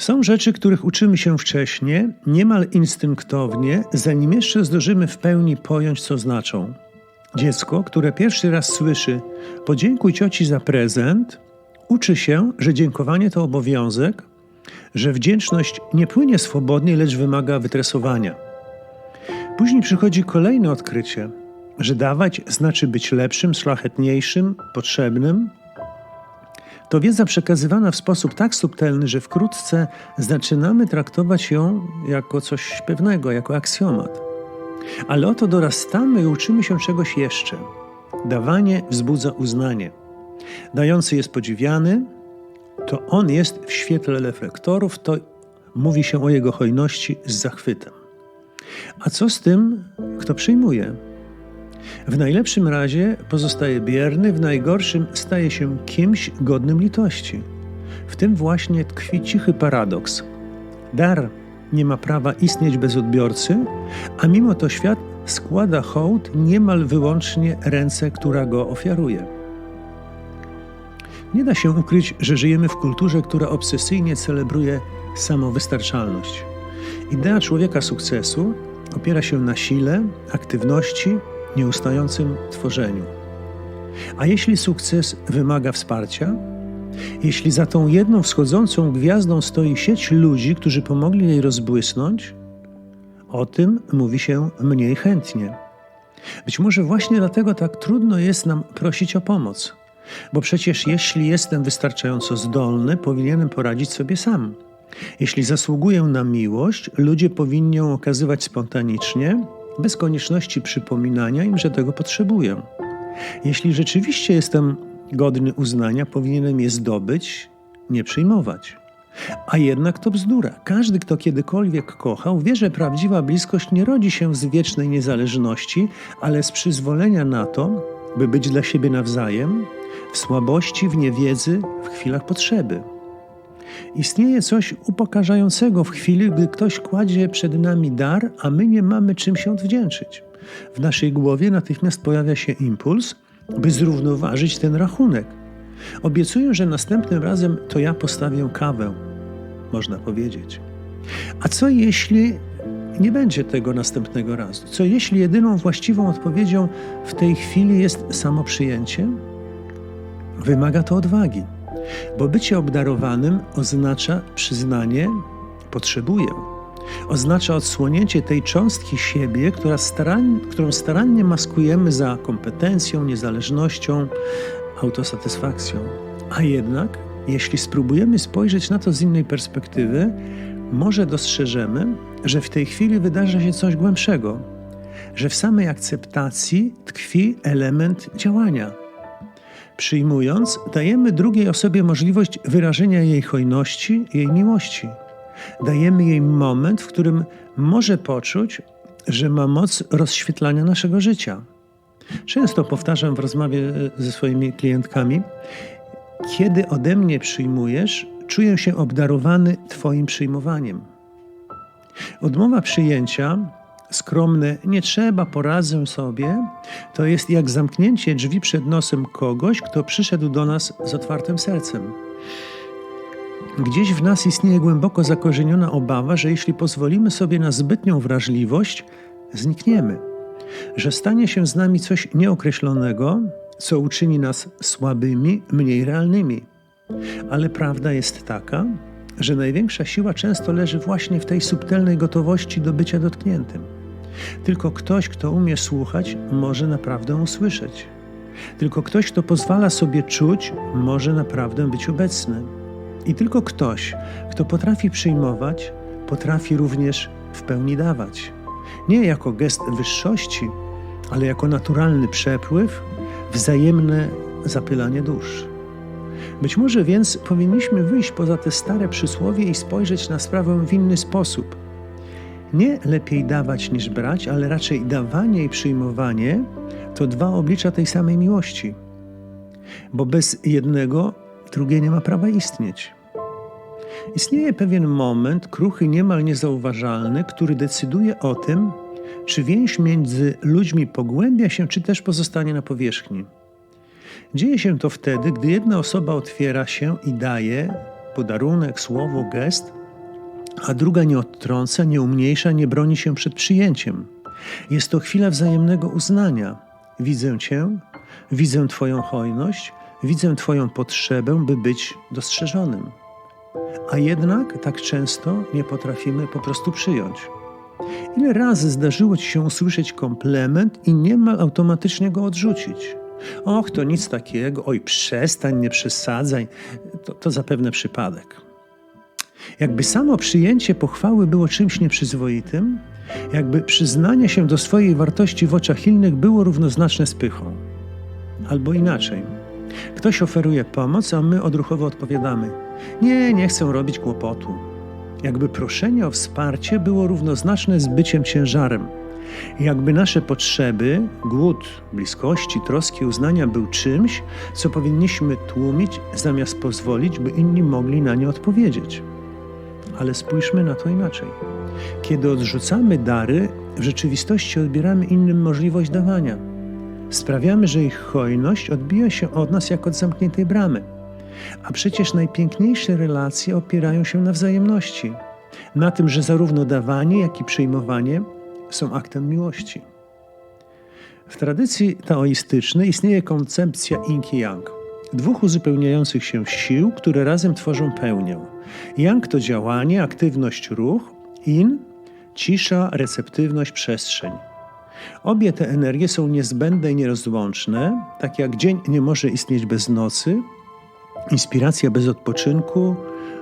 Są rzeczy, których uczymy się wcześniej, niemal instynktownie, zanim jeszcze zdążymy w pełni pojąć, co znaczą. Dziecko, które pierwszy raz słyszy podziękuj cioci za prezent, uczy się, że dziękowanie to obowiązek, że wdzięczność nie płynie swobodnie, lecz wymaga wytresowania. Później przychodzi kolejne odkrycie, że dawać znaczy być lepszym, szlachetniejszym, potrzebnym. To wiedza przekazywana w sposób tak subtelny, że wkrótce zaczynamy traktować ją jako coś pewnego, jako aksjomat. Ale oto dorastamy i uczymy się czegoś jeszcze. Dawanie wzbudza uznanie. Dający jest podziwiany, to on jest w świetle reflektorów, to mówi się o jego hojności z zachwytem. A co z tym, kto przyjmuje? W najlepszym razie pozostaje bierny, w najgorszym staje się kimś godnym litości. W tym właśnie tkwi cichy paradoks. Dar nie ma prawa istnieć bez odbiorcy, a mimo to świat składa hołd niemal wyłącznie ręce, która go ofiaruje. Nie da się ukryć, że żyjemy w kulturze, która obsesyjnie celebruje samowystarczalność. Idea człowieka sukcesu opiera się na sile, aktywności, nieustającym tworzeniu. A jeśli sukces wymaga wsparcia, jeśli za tą jedną wschodzącą gwiazdą stoi sieć ludzi, którzy pomogli jej rozbłysnąć, o tym mówi się mniej chętnie. Być może właśnie dlatego tak trudno jest nam prosić o pomoc, bo przecież jeśli jestem wystarczająco zdolny, powinienem poradzić sobie sam. Jeśli zasługuję na miłość, ludzie powinni ją okazywać spontanicznie, bez konieczności przypominania im, że tego potrzebuję. Jeśli rzeczywiście jestem godny uznania, powinienem je zdobyć, nie przyjmować. A jednak to bzdura. Każdy, kto kiedykolwiek kochał, wie, że prawdziwa bliskość nie rodzi się z wiecznej niezależności, ale z przyzwolenia na to, by być dla siebie nawzajem, w słabości, w niewiedzy, w chwilach potrzeby. Istnieje coś upokarzającego w chwili, gdy ktoś kładzie przed nami dar, a my nie mamy czym się odwdzięczyć. W naszej głowie natychmiast pojawia się impuls, by zrównoważyć ten rachunek. Obiecuję, że następnym razem to ja postawię kawę, można powiedzieć. A co jeśli nie będzie tego następnego razu? Co jeśli jedyną właściwą odpowiedzią w tej chwili jest samo przyjęcie? Wymaga to odwagi, bo bycie obdarowanym oznacza przyznanie potrzebuję. Oznacza odsłonięcie tej cząstki siebie, która staran, którą starannie maskujemy za kompetencją, niezależnością, autosatysfakcją. A jednak, jeśli spróbujemy spojrzeć na to z innej perspektywy, może dostrzeżemy, że w tej chwili wydarza się coś głębszego, że w samej akceptacji tkwi element działania. Przyjmując, dajemy drugiej osobie możliwość wyrażenia jej hojności, jej miłości. Dajemy jej moment, w którym może poczuć, że ma moc rozświetlania naszego życia. Często powtarzam w rozmowie e, ze swoimi klientkami: Kiedy ode mnie przyjmujesz, czuję się obdarowany Twoim przyjmowaniem. Odmowa przyjęcia, skromne, nie trzeba, poradzę sobie, to jest jak zamknięcie drzwi przed nosem kogoś, kto przyszedł do nas z otwartym sercem. Gdzieś w nas istnieje głęboko zakorzeniona obawa, że jeśli pozwolimy sobie na zbytnią wrażliwość, znikniemy, że stanie się z nami coś nieokreślonego, co uczyni nas słabymi, mniej realnymi. Ale prawda jest taka, że największa siła często leży właśnie w tej subtelnej gotowości do bycia dotkniętym. Tylko ktoś, kto umie słuchać, może naprawdę usłyszeć. Tylko ktoś, kto pozwala sobie czuć, może naprawdę być obecny. I tylko ktoś, kto potrafi przyjmować, potrafi również w pełni dawać. Nie jako gest wyższości, ale jako naturalny przepływ, wzajemne zapylanie dusz. Być może więc powinniśmy wyjść poza te stare przysłowie i spojrzeć na sprawę w inny sposób. Nie lepiej dawać niż brać, ale raczej dawanie i przyjmowanie to dwa oblicza tej samej miłości. Bo bez jednego drugie nie ma prawa istnieć. Istnieje pewien moment, kruchy, niemal niezauważalny, który decyduje o tym, czy więź między ludźmi pogłębia się, czy też pozostanie na powierzchni. Dzieje się to wtedy, gdy jedna osoba otwiera się i daje podarunek, słowo, gest, a druga nie odtrąca, nie umniejsza, nie broni się przed przyjęciem. Jest to chwila wzajemnego uznania. Widzę Cię, widzę Twoją hojność, widzę Twoją potrzebę, by być dostrzeżonym. A jednak tak często nie potrafimy po prostu przyjąć. Ile razy zdarzyło Ci się usłyszeć komplement i niemal automatycznie go odrzucić? Och, to nic takiego, oj, przestań, nie przesadzaj, to, to zapewne przypadek. Jakby samo przyjęcie pochwały było czymś nieprzyzwoitym, jakby przyznanie się do swojej wartości w oczach innych było równoznaczne z pychą. Albo inaczej. Ktoś oferuje pomoc, a my odruchowo odpowiadamy: Nie, nie chcę robić kłopotu. Jakby proszenie o wsparcie było równoznaczne z byciem ciężarem. Jakby nasze potrzeby, głód, bliskości, troski, uznania był czymś, co powinniśmy tłumić, zamiast pozwolić, by inni mogli na nie odpowiedzieć. Ale spójrzmy na to inaczej. Kiedy odrzucamy dary, w rzeczywistości odbieramy innym możliwość dawania. Sprawiamy, że ich hojność odbija się od nas jak od zamkniętej bramy. A przecież najpiękniejsze relacje opierają się na wzajemności, na tym, że zarówno dawanie, jak i przyjmowanie są aktem miłości. W tradycji taoistycznej istnieje koncepcja yin i yang, dwóch uzupełniających się sił, które razem tworzą pełnię. Yang to działanie, aktywność, ruch, yin cisza, receptywność, przestrzeń. Obie te energie są niezbędne i nierozłączne, tak jak dzień nie może istnieć bez nocy, inspiracja bez odpoczynku,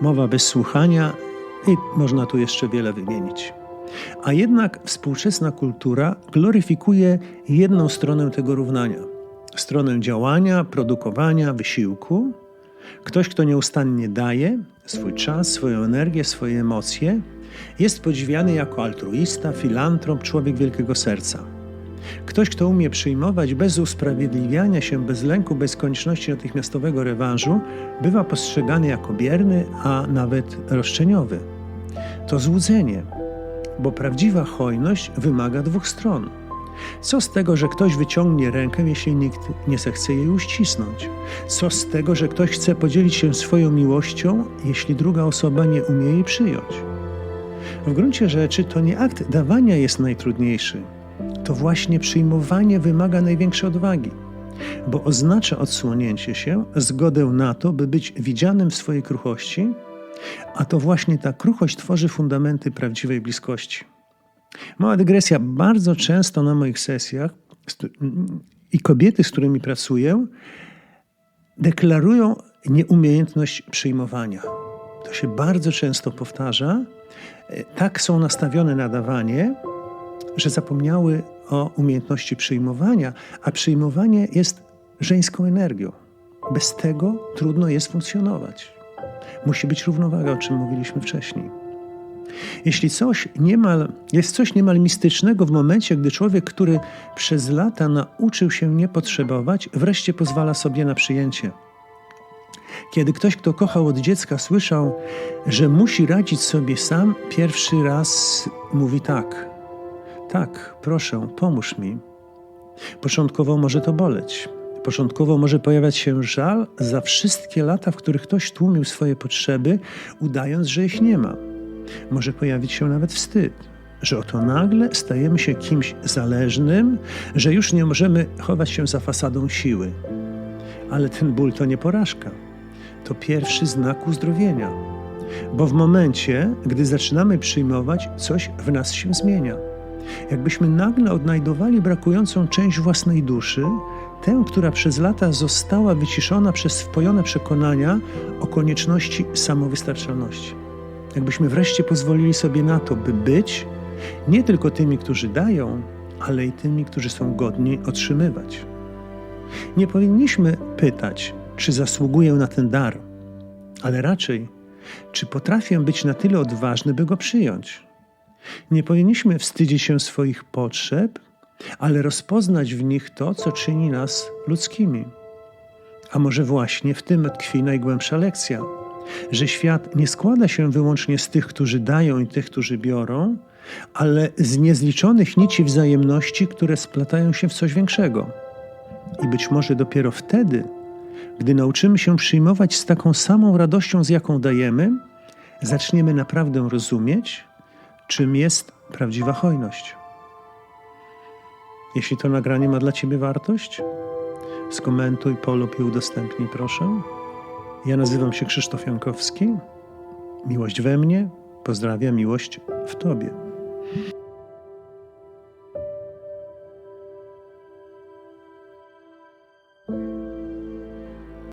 mowa bez słuchania i można tu jeszcze wiele wymienić. A jednak współczesna kultura gloryfikuje jedną stronę tego równania stronę działania, produkowania, wysiłku. Ktoś, kto nieustannie daje swój czas, swoją energię, swoje emocje, jest podziwiany jako altruista, filantrop, człowiek wielkiego serca. Ktoś, kto umie przyjmować bez usprawiedliwiania się, bez lęku, bez konieczności natychmiastowego rewanżu, bywa postrzegany jako bierny, a nawet roszczeniowy. To złudzenie, bo prawdziwa hojność wymaga dwóch stron. Co z tego, że ktoś wyciągnie rękę, jeśli nikt nie zechce jej uścisnąć? Co z tego, że ktoś chce podzielić się swoją miłością, jeśli druga osoba nie umie jej przyjąć? W gruncie rzeczy to nie akt dawania jest najtrudniejszy. To właśnie przyjmowanie wymaga największej odwagi, bo oznacza odsłonięcie się, zgodę na to, by być widzianym w swojej kruchości, a to właśnie ta kruchość tworzy fundamenty prawdziwej bliskości. Mała dygresja. Bardzo często na moich sesjach i kobiety, z którymi pracuję, deklarują nieumiejętność przyjmowania. To się bardzo często powtarza. Tak są nastawione na dawanie, że zapomniały o umiejętności przyjmowania, a przyjmowanie jest żeńską energią. Bez tego trudno jest funkcjonować. Musi być równowaga, o czym mówiliśmy wcześniej. Jeśli coś niemal, jest coś niemal mistycznego w momencie, gdy człowiek, który przez lata nauczył się nie potrzebować, wreszcie pozwala sobie na przyjęcie. Kiedy ktoś, kto kochał od dziecka, słyszał, że musi radzić sobie sam, pierwszy raz mówi tak. Tak, proszę, pomóż mi. Początkowo może to boleć. Początkowo może pojawiać się żal za wszystkie lata, w których ktoś tłumił swoje potrzeby, udając, że ich nie ma. Może pojawić się nawet wstyd, że oto nagle stajemy się kimś zależnym, że już nie możemy chować się za fasadą siły. Ale ten ból to nie porażka. To pierwszy znak uzdrowienia. Bo w momencie, gdy zaczynamy przyjmować, coś w nas się zmienia. Jakbyśmy nagle odnajdowali brakującą część własnej duszy, tę, która przez lata została wyciszona przez wpojone przekonania o konieczności samowystarczalności. Jakbyśmy wreszcie pozwolili sobie na to, by być nie tylko tymi, którzy dają, ale i tymi, którzy są godni otrzymywać. Nie powinniśmy pytać, czy zasługuję na ten dar, ale raczej, czy potrafię być na tyle odważny, by go przyjąć. Nie powinniśmy wstydzić się swoich potrzeb, ale rozpoznać w nich to, co czyni nas ludzkimi. A może właśnie w tym tkwi najgłębsza lekcja że świat nie składa się wyłącznie z tych, którzy dają i tych, którzy biorą, ale z niezliczonych nici wzajemności, które splatają się w coś większego. I być może dopiero wtedy, gdy nauczymy się przyjmować z taką samą radością, z jaką dajemy, zaczniemy naprawdę rozumieć, czym jest prawdziwa hojność. Jeśli to nagranie ma dla Ciebie wartość, skomentuj, polub i udostępnij, proszę. Ja nazywam się Krzysztof Jankowski. Miłość we mnie, pozdrawiam miłość w Tobie.